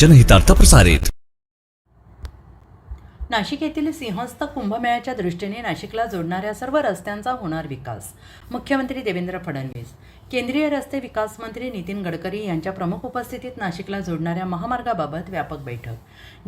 जनहितार्थ प्रसारित. नाशिक येथील सिंहस्थ कुंभमेळ्याच्या दृष्टीने नाशिकला जोडणाऱ्या सर्व रस्त्यांचा होणार विकास. मुख्यमंत्री देवेंद्र फडणवीस केंद्रीय रस्ते विकास मंत्री नितीन गडकरी यांच्या प्रमुख उपस्थितीत नाशिकला जोडणाऱ्या महामार्गाबाबत व्यापक बैठक.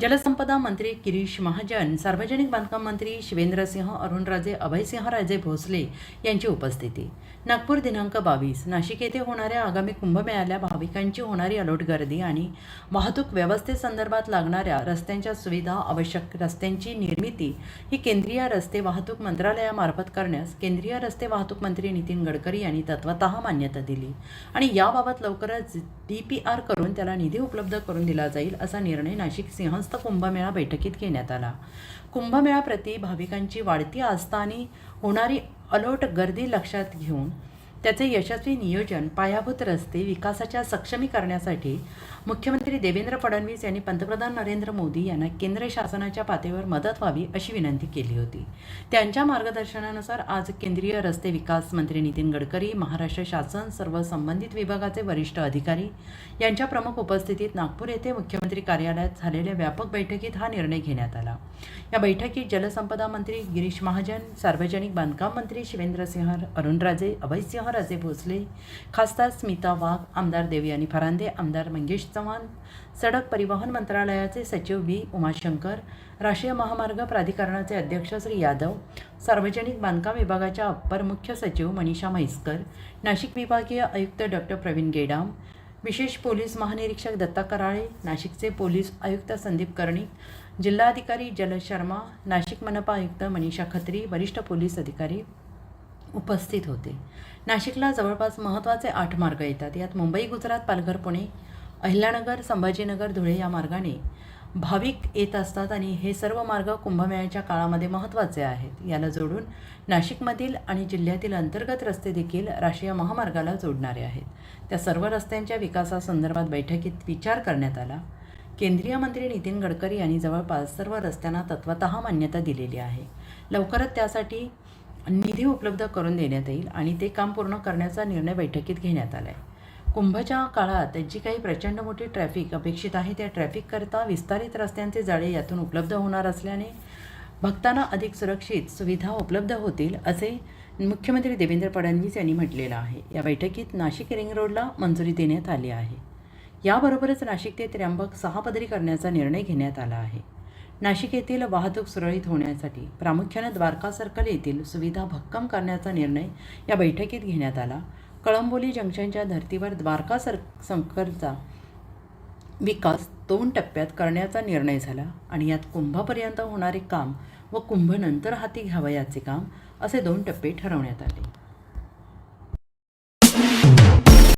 जलसंपदा मंत्री गिरीश महाजन सार्वजनिक बांधकाम मंत्री शिवेंद्रसिंह अरुणराजे अभयसिंहराजे भोसले यांची उपस्थिती. नागपूर दिनांक बावीस नाशिक येथे होणाऱ्या आगामी कुंभमेळ्याला भाविकांची होणारी अलोट गर्दी आणि वाहतूक व्यवस्थेसंदर्भात लागणाऱ्या रस्त्यांच्या सुविधा आवश्यक रस्त्यांची निर्मिती ही केंद्रीय रस्ते वाहतूक मंत्रालयामार्फत करण्यास केंद्रीय रस्ते वाहतूक मंत्री नितीन गडकरी यांनी तत्वतः मान्यता दिली. आणि याबाबत लवकरच डी पी आर करून त्याला निधी उपलब्ध करून दिला जाईल असा निर्णय नाशिक सिंहस्थ कुंभमेळा बैठकीत घेण्यात आला. कुंभमेळाप्रती भाविकांची वाढती आस्था आणि होणारी अलोट गर्दी लक्षात घेऊन त्याचे यशस्वी नियोजन पायाभूत रस्ते विकासाच्या सक्षमीकरणासाठी मुख्यमंत्री देवेंद्र फडणवीस यांनी पंतप्रधान नरेंद्र मोदी यांना केंद्र शासनाच्या पातळीवर मदत व्हावी अशी विनंती केली होती. त्यांच्या मार्गदर्शनानुसार आज केंद्रीय रस्ते विकास मंत्री नितीन गडकरी महाराष्ट्र शासन सर्व संबंधित विभागाचे वरिष्ठ अधिकारी यांच्या प्रमुख उपस्थितीत नागपूर येथे मुख्यमंत्री कार्यालयात झालेल्या व्यापक बैठकीत हा निर्णय घेण्यात आला. या बैठकीत जलसंपदा मंत्री गिरीश महाजन सार्वजनिक बांधकाम मंत्री शिवेंद्रसिंह अरुणराजे राजे भोसले खासदार स्मिता वाघ आमदार देवयानी फरांदे आमदार मंगेश चव्हाण सडक परिवहन मंत्रालयाचे सचिव बी उमाशंकर राष्ट्रीय महामार्ग प्राधिकरणाचे अध्यक्ष श्री यादव सार्वजनिक बांधकाम विभागाच्या अप्पर मुख्य सचिव मनीषा म्हैसकर नाशिक विभागीय आयुक्त डॉक्टर प्रवीण गेडाम विशेष पोलीस महानिरीक्षक दत्ता कराळे नाशिकचे पोलीस आयुक्त संदीप कर्णिक जिल्हाधिकारी जलद शर्मा नाशिक मनपा आयुक्त मनीषा खत्री वरिष्ठ पोलीस अधिकारी उपस्थित होते. नाशिकला जवळपास महत्त्वाचे आठ मार्ग येतात. यात मुंबई गुजरात पालघर पुणे अहिल्यानगर संभाजीनगर धुळे या मार्गाने भाविक येत असतात आणि हे सर्व मार्ग कुंभमेळ्याच्या काळामध्ये महत्त्वाचे आहेत. याला जोडून नाशिकमधील आणि जिल्ह्यातील अंतर्गत रस्ते देखील राष्ट्रीय महामार्गाला जोडणारे आहेत. त्या सर्व रस्त्यांच्या विकासासंदर्भात बैठकीत विचार करण्यात आला. केंद्रीय मंत्री नितीन गडकरी यांनी जवळपास सर्व रस्त्यांना तत्वत मान्यता दिलेली आहे. लवकरच त्यासाठी निधी उपलब्ध करून देण्यात येईल आणि ते काम पूर्ण करण्याचा निर्णय बैठकीत घेण्यात आला आहे कुंभच्या काळात जी काही प्रचंड मोठी ट्रॅफिक अपेक्षित आहे त्या ट्रॅफिककरता विस्तारित रस्त्यांचे जाळे यातून उपलब्ध होणार असल्याने भक्तांना अधिक सुरक्षित सुविधा उपलब्ध होतील असे मुख्यमंत्री देवेंद्र फडणवीस यांनी म्हटलेलं आहे. या बैठकीत नाशिक रिंग रोडला मंजुरी देण्यात आली आहे. याबरोबरच नाशिक ते त्र्यंबक सहा पदरी करण्याचा निर्णय घेण्यात आला आहे. नाशिक येथील वाहतूक सुरळीत होण्यासाठी प्रामुख्याने द्वारका सर्कल येथील सुविधा भक्कम करण्याचा निर्णय या बैठकीत घेण्यात आला. कळंबोली जंक्शनच्या धर्तीवर द्वारका सर सर्कलचा विकास दोन टप्प्यात करण्याचा निर्णय झाला आणि यात कुंभापर्यंत होणारे काम व कुंभनंतर हाती घ्यावयाचे काम असे दोन टप्पे ठरवण्यात आले.